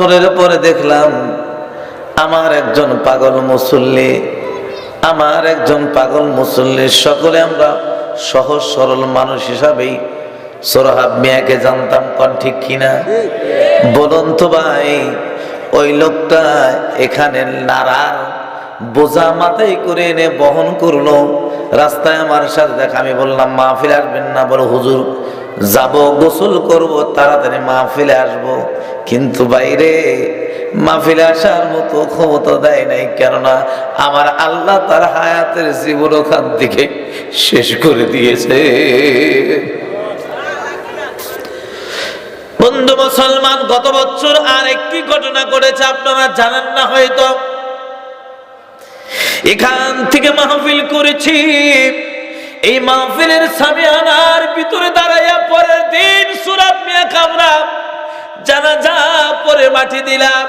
আসরের পরে দেখলাম, আমার একজন পাগল মুসল্লি, আমার একজন পাগল মুসল্লি, সকলে আমরা সহজ সরল মানুষ হিসাবেই সোরহাব মিয়াকে জানতাম, কন ঠিক কিনা? বলুন তো ভাই, ওই লোকটা এখানে নারার বোঝা মাথায় করে এনে বহন করল, রাস্তায় আমার সাথে দেখা, আমি বললাম মাহফিল আসবেন না। বলো, হুজুর যাব, গোসল করব, তাড়াতাড়ি মাহফিলে আসব। কিন্তু বাইরে মাহফিলে আসার মতো ক্ষমতা দেয় নাই, কেননা আমার আল্লাহ তার হায়াতের জীবনখান দিকে শেষ করে দিয়েছে। বন্ধু মুসলমান, গত বছর আর একটি ঘটনা করেছে আপনারা জানেন না হয়তো। এখান থেকে মাহফিল করেছি। এই মাহফিলের সামিয়ানার ভিতরে দাঁড়াইয়া পরের দিন সুরাত মিয়া কামরা জানা যা পরে মাটি দিলাম।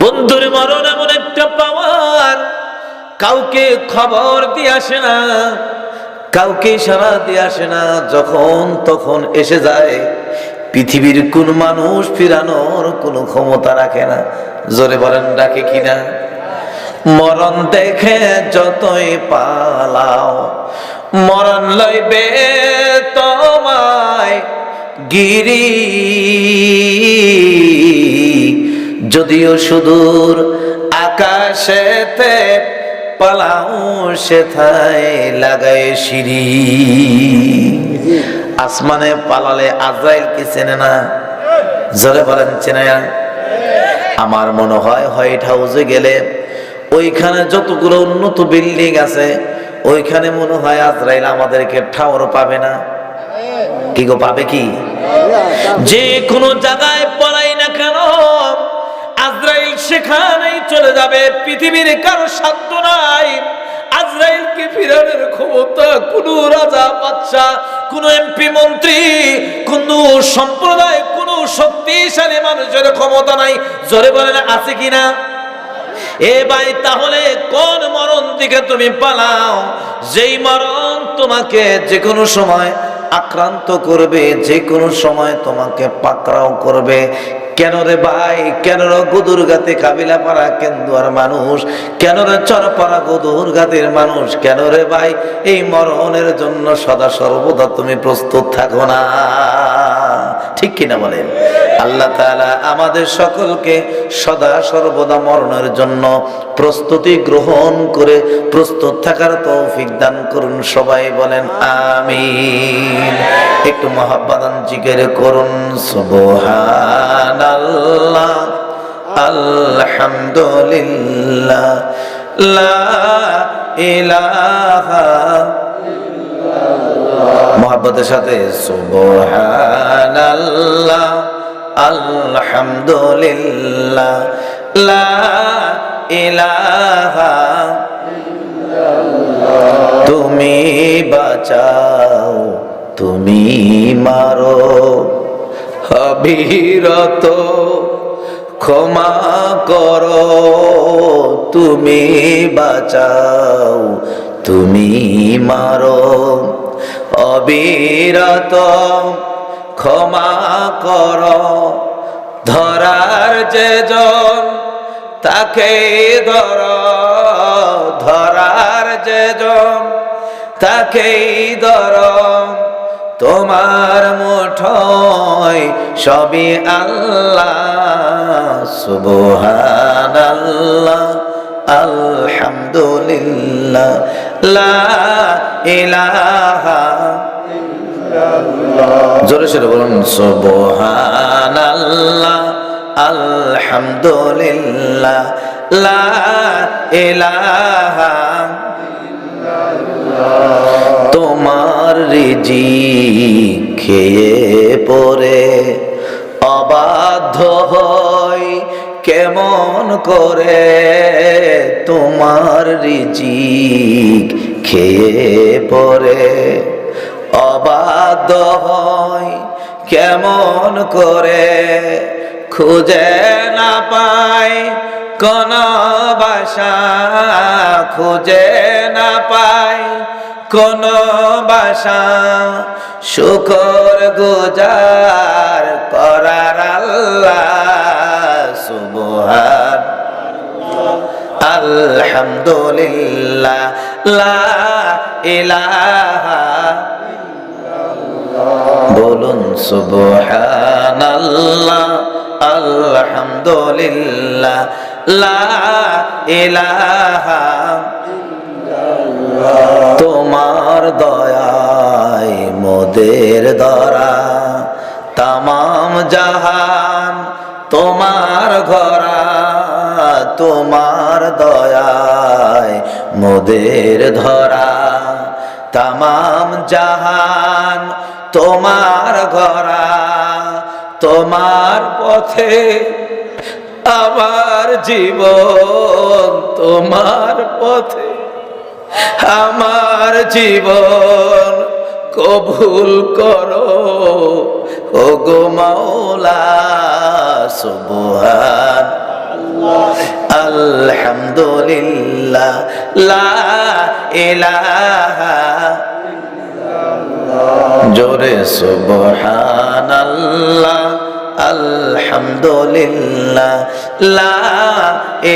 বন্ধুর মরণ এমন একটা পাওয়ার, কাউকে খবর দিয়ে আসে না, কাউকে সারা দিয়ে আসে না, যখন তখন এসে যায়। পৃথিবীর কোন মানুষ ফিরানোর কোনো ক্ষমতা রাখে না। জোরে বলেন, ডাকে কিনা? মরণ দেখে যতই পালাও, মরণ লইবে তোমায় গিরি। যদিও সুদূর আকাশেতে পালাও, সেথায় লাগায় সিঁড়ি। আসমানে পালালে আজরাইল কি চেনে না? জোরে বলেন, চেনে আমার মনে হয় হোয়াইট হাউসে গেলে ওইখানে যতগুলো উন্নত বিল্ডিং আছে, ওইখানে মনে হয় আজরাইল আমাদেরকে ঠাওর পাবে না। কি গো, পাবে কি? যে কোনো জায়গায় পড়াই না কেন, আজরাইল সেখানেই চলে যাবে। পৃথিবীর কারও সাধ্য নাই। আজরাইলকে ফিরানোর ক্ষমতা কোন রাজা বাচ্চা কোন এমপি, মন্ত্রী, কোন সম্প্রদায়, কোন শক্তিশালী মানুষের ক্ষমতা নাই। জোরে বলে না আছে কিনা? এ ভাই তাহলে কোন মরণ দিকে তুমি পালাও? যেই মরণ তোমাকে যে কোনো সময় আক্রান্ত করবে যে কোনো সময় তোমাকে পাকড়াও করবে। কেন রে ভাই? কেন রে গুদুর গাতে কাবিলা পাড়া কেন্দুয়ার মানুষ? কেন রে চরপাড়া গুদুর গাতের মানুষ? কেন রে ভাই? এই মরণের জন্য সদা সর্বদা তুমি প্রস্তুত থাকো না। ঠিক কিনা বলেন? আল্লাহ তাআলা আমাদের সকলকে সদা সর্বদা মরণের জন্য প্রস্তুতি গ্রহণ করে প্রস্তুত থাকার তৌফিক দান করুন, সবাই বলেন আমিন। একটু মহাব্বাদান জিকির করুন, সুবহানাল্লাহ, আলহামদুলিল্লাহ, লা ইলাহা মোহাব্বতের সাথে, সুবহানাল্লাহ, আলহামদুলিল্লাহ, লা ইলাহা তুমি বাঁচাও, তুমি মারো, অবিরত ক্ষমা করো, তুমি বাঁচাও, তুমি মারো। অবিরত ক্ষমা কর। ধরার যে জন তাকে ধর। ধরার যে জন তাকেই ধর। তোমার মুঠোয় সবই আল্লাহ সুবহান আল্লাহ আলহামদুলিল্লাহ, লা ইলাহা জোরে সরে বলুন সুবহান আল্লাহ আলহামদুলিল্লাহ, লা ইলাহা তোমার রিজি খেয়ে পরে অবাধ্য হই কেমন করে তোমার রিচি খেয়ে পরে অবাধ্য হয় কেমন করে খুঁজে না পায় কোন বাসা খুঁজে না পায় কোন বাসা শুকর গোজার করার আল্লাহ গো লা ইলাহা বলুন সুবহানাল্লাহ, আলহামদুলিল্লাহ, লা ইলাহা তোমার দয়ায় মোদের দরা তামাম জাহান তোমার ঘরা তোমার দয়ায় মোদের ধরা। তামাম জাহান তোমার ঘরা। তোমার পথে আমার জীবন, তোমার পথে আমার জীবন কবুল করো। ও গো মাওলা আলহামদুলিল্লাহ লা ইলাহা জোরে সুবহানাল্লাহ আলহামদুলিল্লাহ লা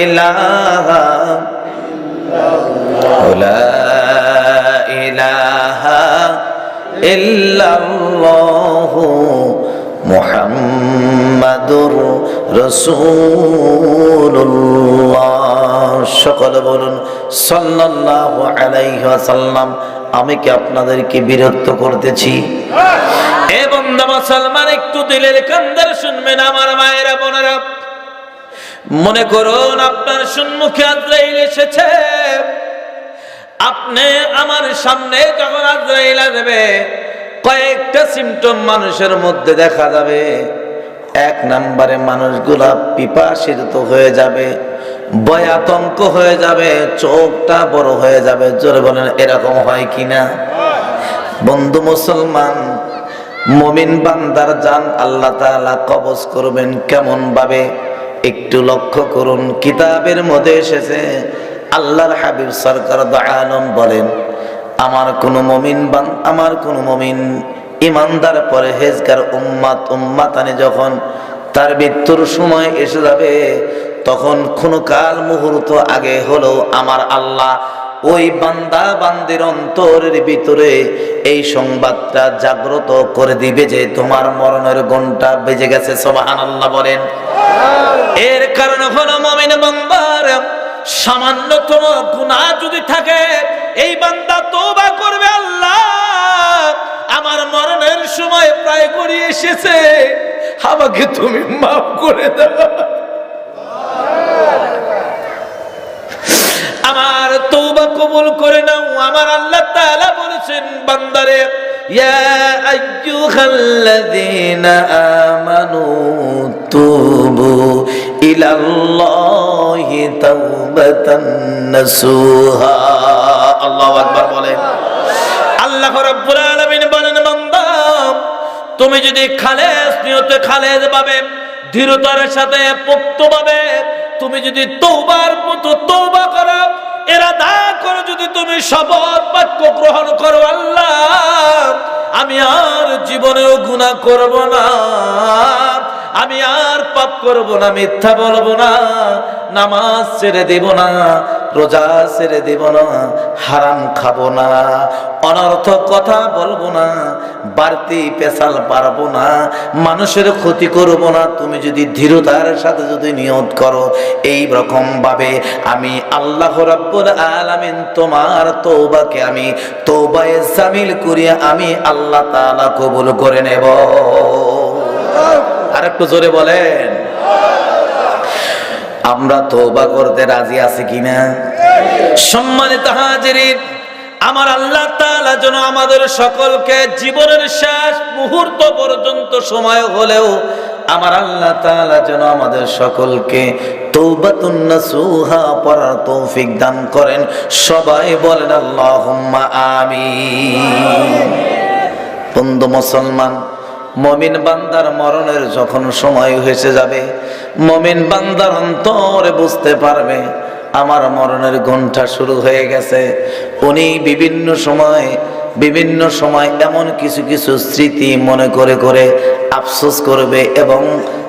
ইলাহা লা ইলাহা ইল্লাল্লাহু মোহাম্মদুর রসুল্লাহ সকলে বলুন, সাল্লাল্লাহু আলাইহি ওয়াসাল্লাম, আমি কি আপনাদেরকে বিরক্ত করতেছি? এ বন্ধু মুসলমান, একটু দিলের কান্দার শুনবেন আমার মায়েরা, বোনেরা। মনে করুন, আপনার সম্মুখে আজরাইল এসেছে। আপনি আমার সামনে যখন আজরাইল আসবে কয়েকটা সিমটম মানুষের মধ্যে দেখা যাবে। এক নম্বরে মানুষগুলা পিপাসিত হয়ে যাবে ভয়াতঙ্ক হয়ে যাবে, চোখটা বড় হয়ে যাবে। জোরে বলেন, এরকম হয় কিনা? বন্ধু মুসলমান, মমিন বান্দার জান আল্লাহ তাআলা কবজ করবেন কেমন ভাবে একটু লক্ষ্য করুন, কিতাবের মধ্যে এসেছে, আল্লাহর হাবিব সরকার আলম বলেন আমার কোন মমিন বান, আমার কোন মমিন ইমানদার পরে হেজগার উম্মাত উম্মাতানি যখন তার মৃত্যুর সময় এসে যাবে, তখন কোন কাল মুহূর্ত আগে হলো আমার আল্লাহ ওই বান্দা বান্দির অন্তরের ভিতরে এই সংবাদটা জাগ্রত করে দিবে যে তোমার মরণের ঘণ্টা বেজে গেছে। সোবাহান আল্লাহ বলেন। এর কারণে হলো মমিন বান্দার সামান্যতম গুনাহ যদি থাকে, এই বান্দা তোবা করবে আল্লাহ। আমার মরণের সময় প্রায় করে এসেছে। আমাকে তুমি মাফ করে দাও। আমার তৌবা কবুল করে নাও। আমার আল্লাহ তাআলা বলেছেন, বান্দারে, ইয়া আইয়ুহাল্লাযীনা আমানু তুবু ইলাল্লাহি। তাওবাতান নাসুহা। আল্লাহু রাব্বুল আলামিন তুমি যদি খালেস নিয়তে খালেস ভাবে দৃঢ়তার সাথে পোক্ত ভাবে তুমি যদি তৌবার মতো তৌবা করো, এরাদা করো যদি তুমি শপথ বাক্য গ্রহণ করো, আল্লাহ, আমি আর জীবনেও গুনাহ করব না। আমি আর পাপ করব না, মিথ্যা বলব না, নামাজ ছেড়ে দেব না, রোজা ছেড়ে দেব না, হারাম খাব না অনর্থক কথা বলব না, বাড়তি পেশাল পারব না, মানুষের ক্ষতি করব না, তুমি যদি ধীরতার সাথে যদি নিয়ত করো, এই রকম ভাবে আমি আল্লাহ রাব্বুল আলামিন তোমার তৌবাকে আমি তৌবায়ে সামিল করিয়া আমি আল্লাহ তাআলা কবুল করে নেব। আর একটু জোরে বলেন। আমরা তৌবা করতে রাজি আছি কিনা? সম্মানিত হাজিরিন, আমার আল্লাহ তাআলা যেন আমাদের সকলকে জীবনের শেষ মুহূর্ত পর্যন্ত সময় হলেও আমার আল্লাহ তাআলা যেন আমাদের সকলকে তৌবাতুন নাসুহা তৌফিক দান করেন। সবাই বলেন আল্লাহুম্মা আমিন। বন্ধু মুসলমান মমিন বান্দার মরণের যখন সময় হয়েছে যাবে, মমিন বান্দার অন্তরে বুঝতে পারবে, আমার মরণের ঘণ্টা শুরু হয়ে গেছে। উনি বিভিন্ন সময় বিভিন্ন সময় এমন কিছু কিছু স্মৃতি মনে করে করে আফসোস করবে এবং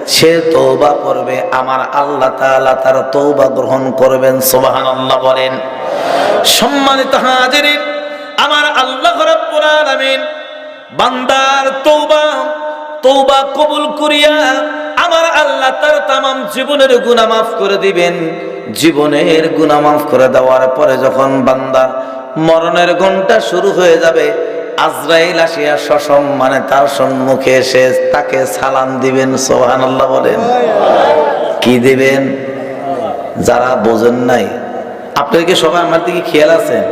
সে তৌবা করবে, আমার আল্লাহ তাআলা তার তৌবা গ্রহণ করবেন, সুবহানাল্লাহ বলেন। সম্মানিত হাজিরিন, আমার আল্লাহ আলামিন বান্দার তৌবা তৌবা কবুল করিয়া আমার আল্লাহ তার তামাম জীবনের গুনাহ মাফ করে দিবেন। জীবনের গুনাহ মাফ করে দেওয়ার পরে যখন বান্দার মরণের ঘণ্টা শুরু হয়ে যাবে, আজরাইল আসিয়া সসম মানে তার সম্মুখে এসে তাকে সালাম দিবেন সোহান আল্লাহ বলেন। কি দিবেন? যারা বোঝেন নাই। আপনার কি সবাই আমার দিকে খেয়াল আছেন?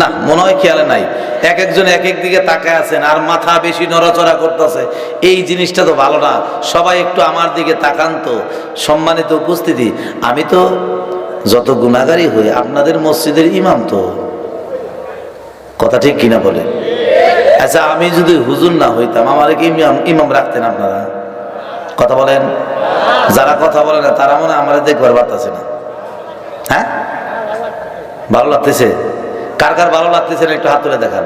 না, মনে হয় খেয়ালে নাই। এক একজন এক এক দিকে তাকায় আছেন আর মাথা বেশি নড়াচড়া করতেছে। এই জিনিসটা তো ভালো না। সবাই একটু আমার দিকে তাকান তো। সম্মানিত উপস্থিতি, আমি তো যত গুণাগারই হই, আপনাদের মসজিদের ইমাম তো। কথা ঠিক কিনা বলে আচ্ছা আমি যদি হুজুর না হইতাম, আমার কি ইমাম ইমাম রাখতেন আপনারা? কথা বলেন? যারা কথা বলে না, তারা মনে আমার দেখবার পারতেছে না। হ্যাঁ? ভালো লাগতেছে? কার কার ভালো লাগতেছে না একটু হাত তুলে দেখান।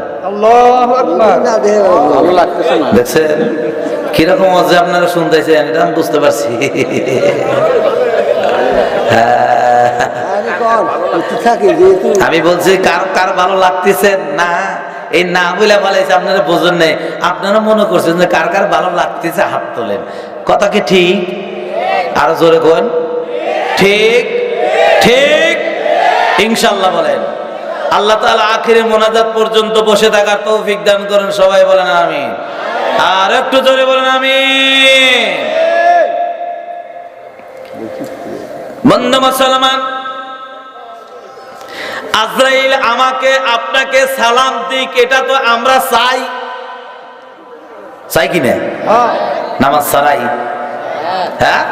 ভালো লাগতেছে না। দেখছেন? কীরকম যে আপনারা শুনতেছেন এটা আমি বুঝতে পারছি। আমি বলছি কার কার ভালো লাগতেছে না? এই না বলে বলেছে আপনারা বোঝেন নাই আপনারা মনে করছেন যে কার কার ভালো লাগতেছে হাত তোলেন। কথা কি ঠিক? আরও জোরে কোন? ঠিক ঠিক ইনশাল্লাহ বলেন। আল্লাহ তাআলা আখিরে মোনাজাত পর্যন্ত বসে থাকার তৌফিক দান করেন, সবাই বলেন আমি আর একটু জোরে বলেন আমি বন্ধু মুসলমান, আজরাইল আমাকে, আপনাকে সালাম দিক, এটা তো আমরা চাই। চাই কি নামাজ ছাড়াই। হ্যাঁ?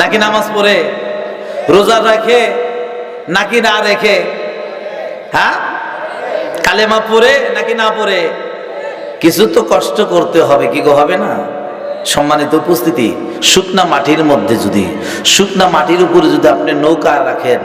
নাকি নামাজ পড়ে? রোজা রাখে? নাকি না রেখে? হ্যাঁ? কালেমা পড়ে নাকি না পড়ে? কিছু তো কষ্ট করতে হবে, কি গো, হবে না? সম্মানিত উপস্থিতি, শুকনা মাটির মধ্যে যদি, শুকনা মাটির উপরে যদি আপনি নৌকা রাখেন,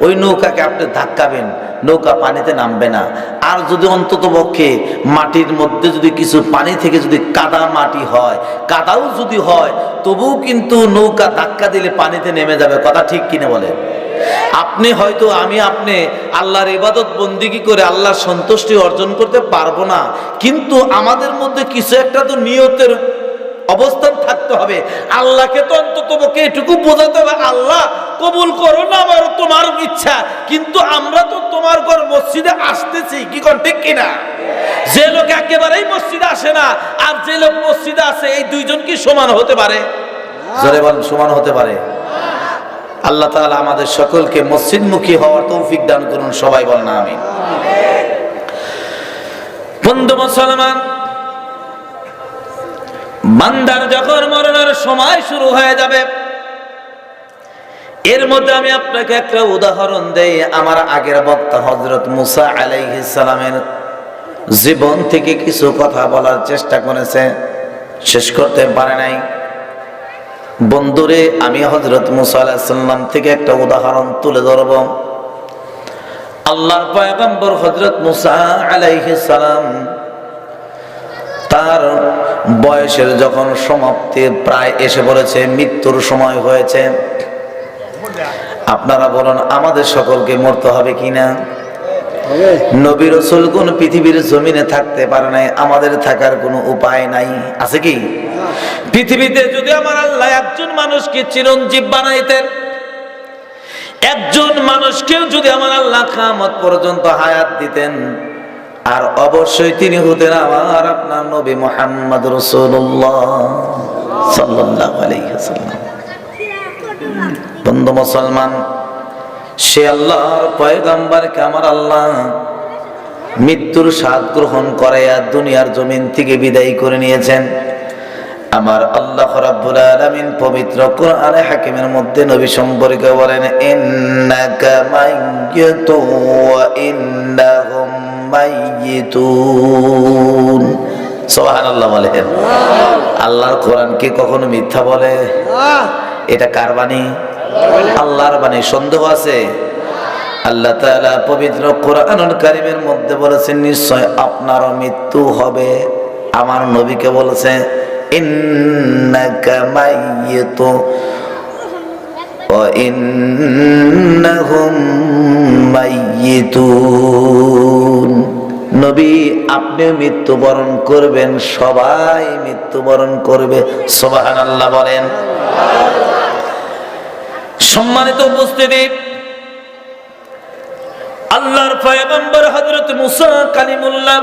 ওই নৌকাকে আপনি ধাক্কাবেন, নৌকা পানিতে নামবে না। আর যদি অন্তত পক্ষে মাটির মধ্যে যদি কিছু পানি থেকে যদি কাদা মাটি হয়, কাদাও যদি হয়, তবুও কিন্তু নৌকা ধাক্কা দিলে পানিতে নেমে যাবে, কথা ঠিক কিনে বলেন? আপনি হয়তো আমি আপনি আল্লাহর ইবাদত বন্দিগি করে আল্লাহর সন্তুষ্টি অর্জন করতে পারব না। কিন্তু আমাদের মধ্যে কিছু একটা তো নিয়তের অবস্থান থাকতে হবে। আল্লাহকে তো অন্তত এটুকু বোঝাতে হবে, আল্লাহ কবুল করো না আমার, তোমার ইচ্ছা। কিন্তু আমরা তো তোমার ঘর মসজিদে আসতেছি, কি কর, ঠিক কিনা? যে লোক একেবারেই মসজিদে আসে না, আর যে লোক মসজিদে আসে, এই দুইজন কি সমান হতে পারে? সমান হতে পারে। আল্লাহ তাআলা আমাদের সকলকে মসজিদমুখী হওয়ার তৌফিক দান করুন, সবাই বলেন আমি বন্ধু মুসলমান, বান্দার যখন মরণের সময় শুরু হয়ে যাবে, এর মধ্যে আমি আপনাকে একটা উদাহরণ দেই, আমার আগের বক্তা হজরত মুসা সালামের জীবন থেকে কিছু কথা বলার চেষ্টা করেছে, শেষ করতে পারে নাই। বন্ধুরে, আমি হজরত মুসা আলাহিসাল্লাম থেকে একটা উদাহরণ তুলে ধরব। আল্লাহর পয়গম্বর হজরত মুসা আলাইহিস সালাম তার বয়সের যখন সমাপ্তি প্রায় এসে পড়েছে, মৃত্যুর সময় হয়েছে। আপনারা বলুন, আমাদের সকলকে মরতে হবে কিনা? নবী রসুল কোন পৃথিবীর জমিনে থাকতে পারে নাই, আমাদের থাকার কোনো উপায় নাই, আছে কি? পৃথিবীতে যদি আমার আল্লাহ একজন মানুষকে চিরঞ্জীব বানাইতেন, একজন মানুষকেও যদি আমার আল্লাহ খামত পর্যন্ত হায়াত দিতেন, আর অবশ্যই তিনি হতেন আমার আপনার নবী মোহাম্মদ বন্ধু মুসলমান, সে আল্লাহর পয়গাম্বারকে আমার আল্লাহ মৃত্যুর স্বাদ গ্রহণ করে আর দুনিয়ার জমিন থেকে বিদায় করে নিয়েছেন। আমার আল্লাহ রাব্বুল আলামিন পবিত্র কোরআনে হাকিমের মধ্যে নবী সম্পর্কে বলেন ইন্নাকা মাইয়্যিতু ওয়া ইন্নাহুম মাইয়্যিতুন সুবহানাল্লাহ বলেন। আল্লাহর কোরআন কি কখনো মিথ্যা বলে? এটা কার বাণী? আল্লাহর বাণী সন্দেহ আছে? আল্লাহ তাআলা পবিত্র কোরআনুল কারীমের মধ্যে বলেছেন নিশ্চয় আপনারও মৃত্যু হবে। আমার নবীকে বলেছে ইন্নাকা মাইয়িত وإنهم মাইয়িতুন নবী আপনি মৃত্যুবরণ করবেন সবাই মৃত্যুবরণ করবে সুবহানাল্লাহ বলেন সম্মানিত উপস্থিতি আল্লাহর পয়গম্বর হযরত মুসা কালিমুল্লাহ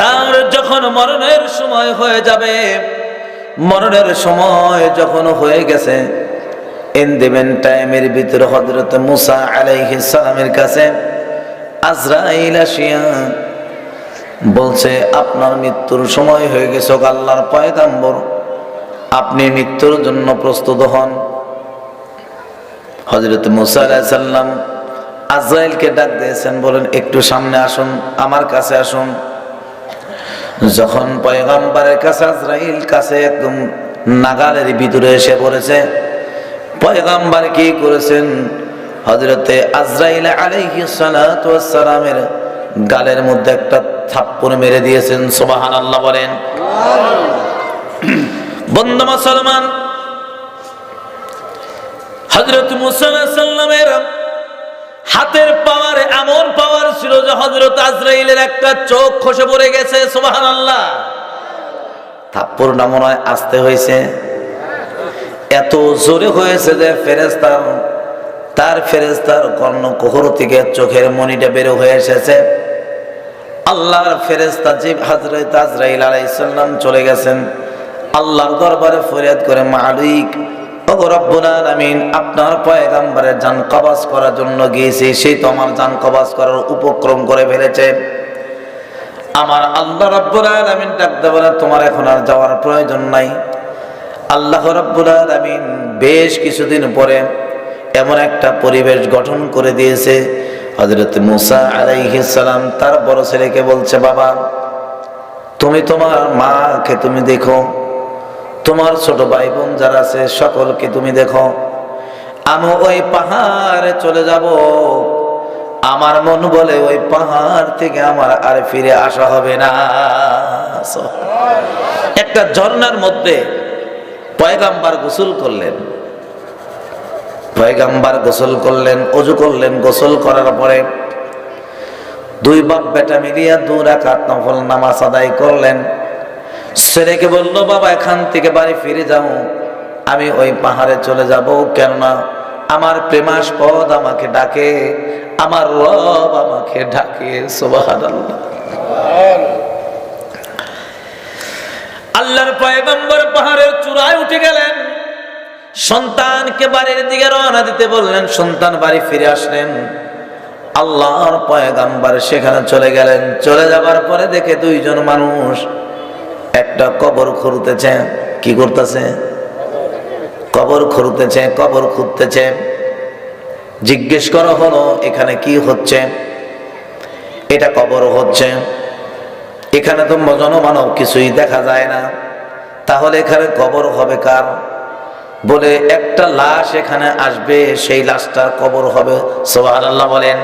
তার যখন মরণের সময় হয়ে যাবে, মরণের সময় যখন হয়ে গেছে ইন্দিমেন টাইমের ভিতরে হজরত মুসা আলাইহিস সালামের কাছে আজরাইল আসিয়া বলছে, আপনার মৃত্যুর সময় হয়ে গেছে আল্লাহর পয়গাম্বর। আপনি মৃত্যুর জন্য প্রস্তুত হন। হজরত মুসা আলাইহিস সালাম আজরাইলকে ডাক দিয়েছেন, বলেন, একটু সামনে আসুন, আমার কাছে আসুন। যখন পয়গম্বরের কাছে আজরাইল কাছে একদম নাগালের ভিতরে এসে পড়েছে পয়গম্বর কি করেছেন? হজরতে আজরাইল আলাইহি সালাতু সালামের গালের মধ্যে একটা থাপ্পড় মেরে দিয়েছেন সুবহানাল্লাহ বলেন। বন্ধু মুসলমান হজরত মুসা আলাইহিস সালামের হাতের পাওয়ার, এমন পাওয়ার ছিল যে হজরত আজরাইলের একটা চোখ খসে পড়ে গেছে সুবাহান আল্লাহ থাপ্পড়টা মনে হয় আসতে হয়েছে। এত জোরে হয়েছে যে ফেরেস্তার তার ফেরেস্তার কর্ণ কোহর থেকে চোখের মনিটা বেরো হয়ে এসেছে। আল্লাহর ফেরেস্তা জীব হাজরত আজরাইল আলাইসাল্লাম চলে গেছেন, আল্লাহর দরবারে ফরিয়াদ করে, মালিক আপনার পয়গাম্বরের জান কবাজ করার জন্য গিয়েছি সেই তো আমার জান কবাজ করার উপক্রম করে ফেলেছে। আমার আল্লাহ রব্বুল আলামিন ডাকতে বলে, তোমার এখন আর যাওয়ার প্রয়োজন নাই। আল্লাহ রব্বুল আলামিন বেশ কিছুদিন পরে এমন একটা পরিবেশ গঠন করে দিয়েছে। হজরত মুসা সালাম তার বড় ছেলেকে বলছে, বাবা, তুমি তোমার মাকে তুমি দেখো তোমার ছোট ভাই বোন যারা আছে, সকলকে তুমি দেখো। আমি ওই পাহাড়ে চলে যাব। আমার মন বলে ওই পাহাড় থেকে আমার আর ফিরে আসা হবে না। একটা ঝর্ণার মধ্যে পয়গাম্বার গোসল করলেন। পয়গাম্বার গোসল করলেন, অজু করলেন, গোসল করার পরে দুই বাপ বেটা মিলিয়া দু রাকাত নফল নামাজ আদায় করলেন। ছেলেকে বলল, বাবা, এখান থেকে বাড়ি ফিরে যাও। আমি ওই পাহাড়ে চলে যাব। কেননা আমার প্রেমাস্পদ আমাকে ডাকে। আমার রব আমাকে ডাকে। আল্লাহর পয়গম্বর পাহাড়ের চূড়ায় উঠে গেলেন। সন্তানকে বাড়ির দিকে রওনা দিতে বললেন। সন্তান বাড়ি ফিরে আসলেন। আল্লাহর পয়গাম্বার সেখানে চলে গেলেন। চলে যাবার পরে দেখে দুইজন মানুষ একটা কবর খুঁড়তেছে, কি করতেছে? কবর খুঁড়তেছে কবর খুঁড়তেছে। জিজ্ঞেস করা হলো, এখানে কি হচ্ছে? এটা কবর হচ্ছে। এখানে তো জনমানব কিছুই দেখা যায় না। তাহলে এখানে কবর হবে কার? বলে, একটা লাশ এখানে আসবে, সেই লাশটার কবর হবে। সোহান আল্লাহ বলেন।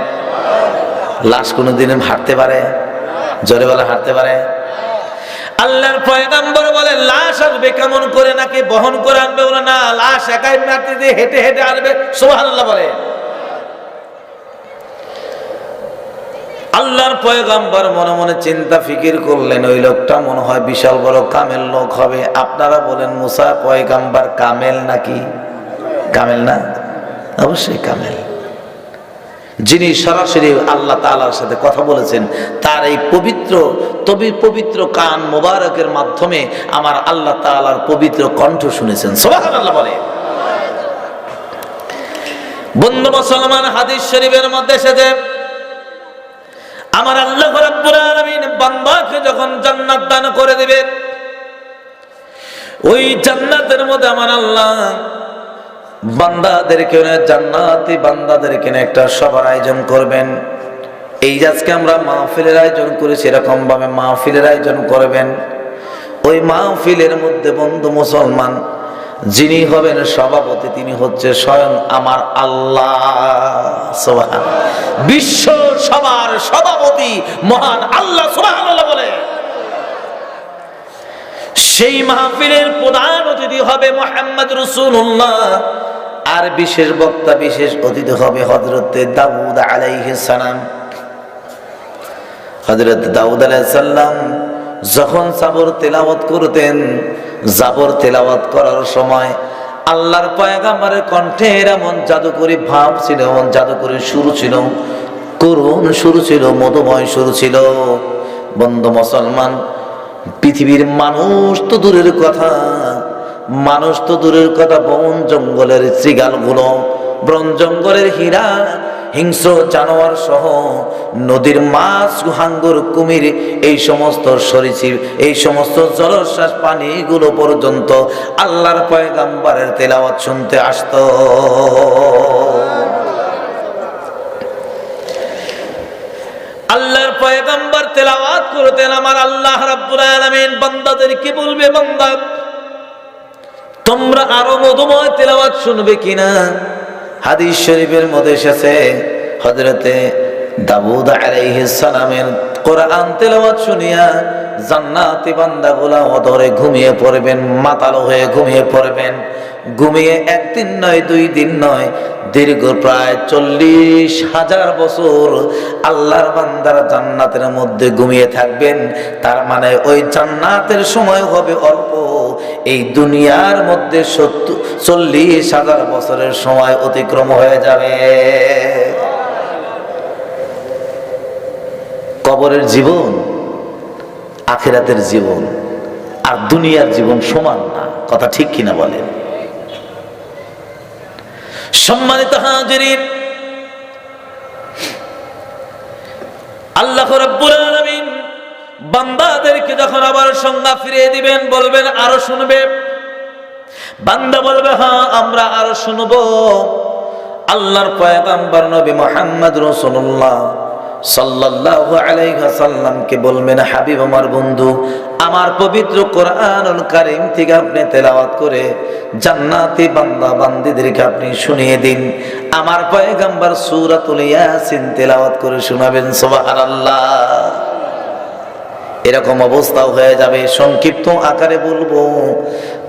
লাশ কোনোদিন হাঁটতে পারে? জোরে বলে হাঁটতে পারে? আল্লাহর পয়গাম্বর বলে, লাশ আসবে কেমন করে নাকি বহন করে আনবে বলে না, লাশ একাই মাটি দিয়ে হেঁটে হেঁটে আনবে। সুবহানাল্লাহ বলে। আল্লাহর পয়গাম্বর মনে মনে চিন্তা ফিকির করলেন, ওই লোকটা মনে হয় বিশাল বড় কামেল লোক হবে। আপনারা বলেন, মুসা পয়গাম্বার কামেল নাকি? কামেল না? অবশ্যই কামেল। যিনি সরাসরি আল্লাহ তালার সাথে কথা বলেছেন, তার এই পবিত্র, তবে পবিত্র কান মোবারকের মাধ্যমে আমার আল্লাহ তালার পবিত্র কণ্ঠ শুনেছেন। আল্লাহ বলে। বন্ধু মুসলমান, হাদিস শরীফের মধ্যে এসেছে, আমার আল্লাহ বান্দাকে যখন জান্নাত দান করে দিবে, ওই জান্নাতের মধ্যে আমার আল্লাহ বান্দাদেরকে জান্নাতি বান্দাদেরকে একটা সবার আয়োজন করবেন। এই আজকে আমরা মাহফিলের আয়োজন করেছি এরকম ভাবে মাহফিলের আয়োজন করবেন। ওই মাহফিলের মধ্যে বন্ধু মুসলমান যিনি হবেন সভাপতি, তিনি হচ্ছে স্বয়ং আমার আল্লাহ। বিশ্ব সবার সভাপতি মহান আল্লাহ, সুবহানাল্লাহ বলে। সেই মাহফিলের প্রধান অতিথি হবে মোহাম্মদ রসুল্লাহ আর বিশেষ বক্তা, বিশেষ অতিথি হবে হজরতে দাউদ আলাইহিস সালাম। হজরত দাউদ আলাইসাল্লাম যখন জাবর তেলাওয়াত করতেন, জাবর তেলাওয়াত করার সময় আল্লাহর পয়গাম্বারের কণ্ঠের এমন জাদুকরি ভাব ছিল, এমন জাদুকরি শুরু ছিল, করুণ শুরু ছিল, মধুময় শুরু ছিল। বন্ধু মুসলমান পৃথিবীর মানুষ তো দূরের কথা, মানুষ তো দূরের কথা, বন জঙ্গলের শ্রীগালগুলো ব্রন জঙ্গলের হীরা, হিংস্র জানোয়ার সহ, নদীর মাছ হাঙ্গর কুমির, এই সমস্ত সরিচিব এই সমস্ত জলশ্বাস পানিগুলো পর্যন্ত আল্লাহর পয়গাম্বারের তেলাওয়াত শুনতে আসতো। আল্লাহর পয়গাম্বার তেলাওয়াত করতেন, আমার আল্লাহ রাব্বুল আলামিন বান্দাদেরকে বলবে বান্দা? তোমরা আরও মধুময় তেলাওয়াত শুনবে কিনা? হাদিস শরীফের মধ্যে এসেছে, হযরতে দাউদ আলাইহিস সালামের কোরআন তেলাওয়াত শুনিয়া জান্নাতি বান্দাগুলা অদরে ঘুমিয়ে পড়বেন, মাতালো হয়ে ঘুমিয়ে পড়বেন। ঘুমিয়ে একদিন নয়, দুই দিন নয় দীর্ঘ প্রায় চল্লিশ হাজার বছর আল্লাহর বান্দার জান্নাতের মধ্যে ঘুমিয়ে থাকবেন। তার মানে ওই জান্নাতের সময় হবে অল্প। এই দুনিয়ার মধ্যে সত্তর, চল্লিশ হাজার বছরের সময় অতিক্রম হয়ে যাবে। কবরের জীবন, আখেরাতের জীবন আর দুনিয়ার জীবন সমান না। কথা ঠিক কিনা বলেন? সম্মানিত হাজিরিন, আল্লাহ রাব্বুল আলামিন বান্দাদেরকে যখন আবার সংজ্ঞা ফিরিয়ে দিবেন, বলবেন, আরও শুনবে? বান্দা বলবে হ্যাঁ আমরা আরও শুনব। আল্লাহর পয়গাম্বর নবী মুহাম্মদ রাসূলুল্লাহ সাল্লাল্লাহু আলাইহি ওয়াসাল্লামকে বলবেন, হাবিব আমার বন্ধু আমার পবিত্র কোরআনুল কারীম থেকে আপনি তেলাওয়াত করে জান্নাতি বান্দা বান্দিদেরকে আপনি শুনিয়ে দিন। আমার পয়গাম্বর সূরাতুল ইয়াসিন তেলাওয়াত করে শোনাবেন, সুবহানাল্লাহ। এরকম অবস্থাও হয়ে যাবে, সংক্ষিপ্ত আকারে বলব।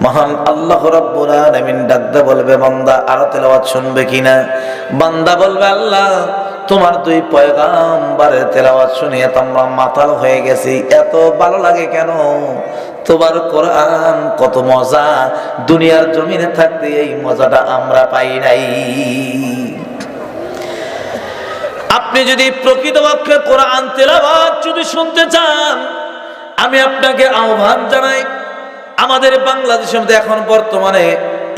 মহান আল্লাহ রাব্বুল আলামিন ডাকতে বলবে, বান্দা আরও তেলাওয়াত শুনবে কিনা? বান্দা বলবে, আল্লাহ তোমার দুই পয়গাম্বারের তেলাওয়াত শুনিয়ে তোমরা মাতাল হয়ে গেছি। এত ভালো লাগে কেন? তোমার কোরআন কত মজা। দুনিয়ার জমিনে থাকতে এই মজাটা আমরা পাই নাই। আপনি যদি প্রকৃত পক্ষে কোরআন তেলাওয়াত যদি শুনতে চান, আমি আপনাকে আহ্বান জানাই, আমাদের বাংলাদেশের মধ্যে এখন বর্তমানে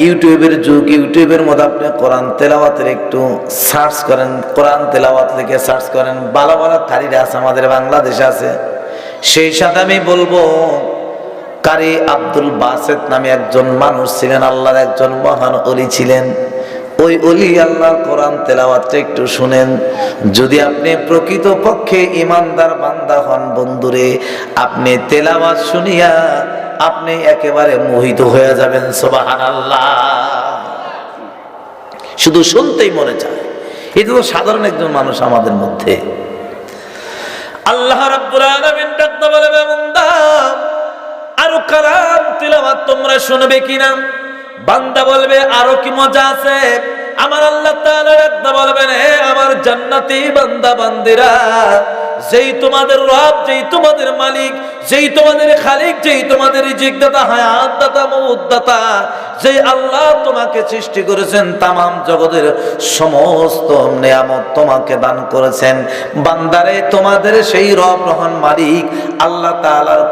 ইউটিউবের যুগ, ইউটিউবের মধ্যে আপনি কোরআন তেলাওয়াতের একটু সার্চ করেন, কোরআন তেলাওয়াত লিখে সার্চ করেন, ভালো ভালো কারিরা আছে, আমাদের বাংলাদেশে আছে। সেই সাথে আমি বলব, কারি আব্দুল বাসেদ নামে একজন মানুষ ছিলেন, আল্লাহর একজন মহান অলি ছিলেন। ওই অলি আল্লাহর কোরআন তেলাওয়াতটা একটু শুনেন। যদি আপনি প্রকৃত পক্ষে ইমানদার বান্দা হন, বন্ধুরে, আপনি তেলাওয়াত শুনিয়া আপনি একেবারে মোহিত হয়ে যাবেন সোবাহান আল্লাহ শুধু শুনতেই মনে চায়। এটা তো সাধারণ একজন মানুষ আমাদের মধ্যে। আল্লাহ রাব্বুল আলামিন ডাকতে বান্দা, আরও কালাম তিলাওয়াত তোমরা শুনবে কিনা বান্দা বলবে, আরও কি মজা আছে? আমার আল্লাহ তাআলা ডাকতে বলবেন, হে আমার জান্নাতি বান্দা বান্দিরা যেই তোমাদের রব, যেই তোমাদের মালিক, যেই তোমাদের খালিক, যেই তোমাদের জিজ্ঞাতা হায়াত দাতা মউদ্দাতা যেই আল্লাহ তোমাকে সৃষ্টি করেছেন, তামাম জগতের সমস্ত নিয়ামত তোমাকে দান করেছেন। বান্দারে, তোমাদের সেই রব রহন মালিক, আল্লাহ তালার